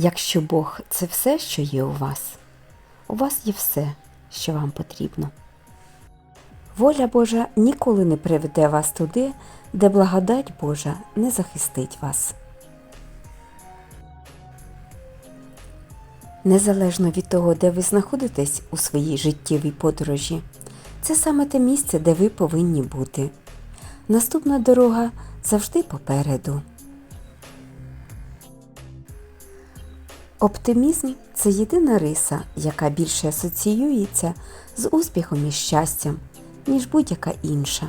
Якщо Бог це все, що є у вас, у вас є все, що вам потрібно. Воля Божа ніколи не приведе вас туди, де благодать Божа не захистить вас. Незалежно від того, де ви знаходитесь у своїй життєвій подорожі, це саме те місце, де ви повинні бути. Наступна дорога завжди попереду. Оптимізм це єдина риса, яка більше асоціюється з успіхом і щастям, ніж будь-яка інша.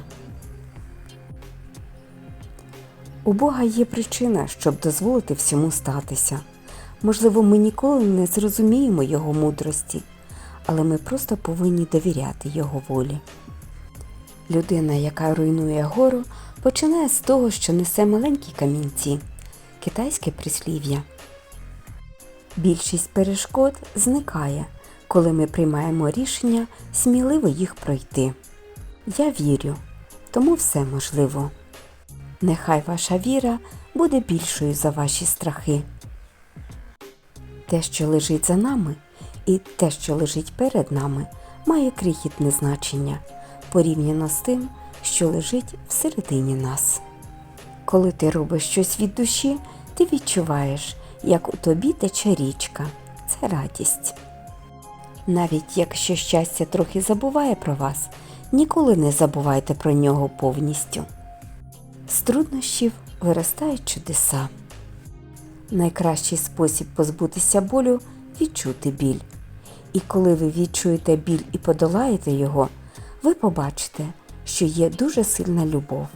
У Бога є причина, щоб дозволити всьому статися. Можливо, ми ніколи не зрозуміємо Його мудрості, але ми просто повинні довіряти Його волі. Людина, яка руйнує гору, починає з того, що несе маленькі камінці китайське прислів'я. Більшість перешкод зникає, коли ми приймаємо рішення сміливо їх пройти. Я вірю, тому все можливо. Нехай ваша віра буде більшою за ваші страхи. Те, що лежить за нами, і те, що лежить перед нами, має крихітне значення порівняно з тим, що лежить всередині нас. Коли ти робиш щось від душі, ти відчуваєш, як у тобі тече річка. Це радість. Навіть якщо щастя трохи забуває про вас, ніколи не забувайте про нього повністю. З труднощів виростають чудеса. Найкращий спосіб позбутися болю відчути біль. І коли ви відчуєте біль і подолаєте його, ви побачите, що є дуже сильна любов,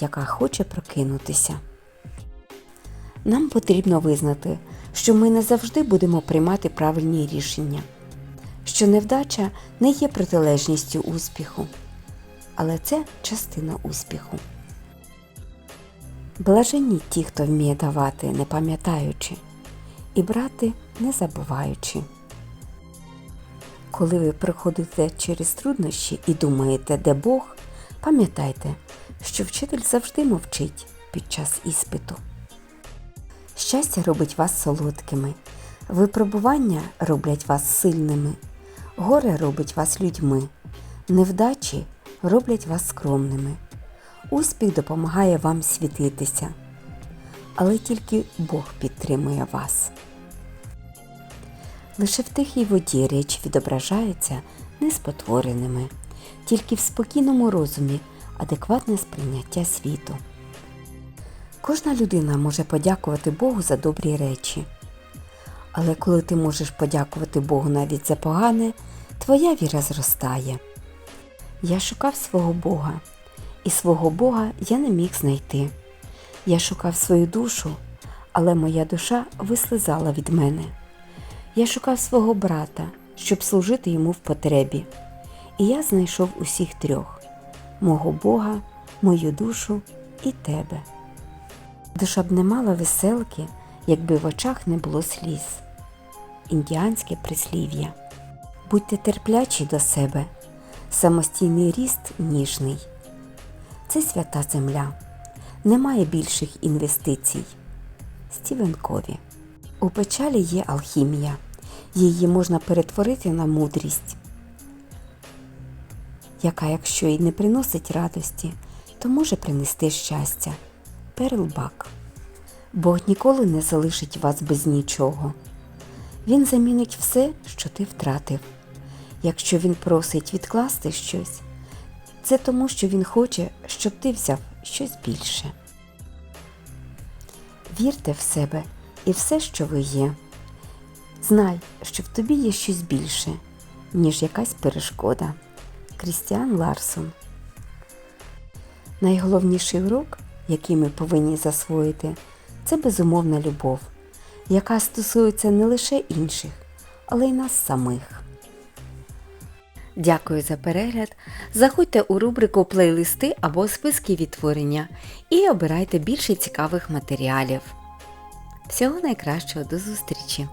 яка хоче прокинутися. Нам потрібно визнати, що ми не завжди будемо приймати правильні рішення, що невдача не є протилежністю успіху, але це частина успіху. Блаженні ті, хто вміє давати, не пам'ятаючи, і брати, не забуваючи. Коли ви проходите через труднощі і думаєте, де Бог, пам'ятайте, що вчитель завжди мовчить під час іспиту. Щастя робить вас солодкими, випробування роблять вас сильними, горе робить вас людьми, невдачі роблять вас скромними. Успіх допомагає вам світитися, але тільки Бог підтримує вас. Лише в тихій воді речі відображаються неспотвореними, тільки в спокійному розумі адекватне сприйняття світу. Кожна людина може подякувати Богу за добрі речі. Але коли ти можеш подякувати Богу навіть за погане, твоя віра зростає. Я шукав свого Бога, і свого Бога я не міг знайти. Я шукав свою душу, але моя душа вислизала від мене. Я шукав свого брата, щоб служити йому в потребі. І я знайшов усіх трьох мого Бога, мою душу і тебе. Душа б не мала веселки, якби в очах не було сліз. Індіанське прислів'я. Будьте терплячі до себе, самостійний ріст ніжний. Це свята земля. Немає більших інвестицій. Стівен Кові. У печалі є алхімія. Її можна перетворити на мудрість, яка, якщо й не приносить радості, то може принести щастя. Перлбак. Бог ніколи не залишить вас без нічого. Він замінить все, що ти втратив. Якщо він просить відкласти щось, це тому, що він хоче, щоб ти взяв щось більше. Вірте в себе і все, що ви є. Знай, що в тобі є щось більше, ніж якась перешкода. Крістіан Ларсон. Найголовніший урок, який ми повинні засвоїти, це безумовна любов, яка стосується не лише інших, але й нас самих. Дякую за перегляд. Заходьте у рубрику Плейлисти або списки відтворення і обирайте більше цікавих матеріалів. Всього найкращого до зустрічі!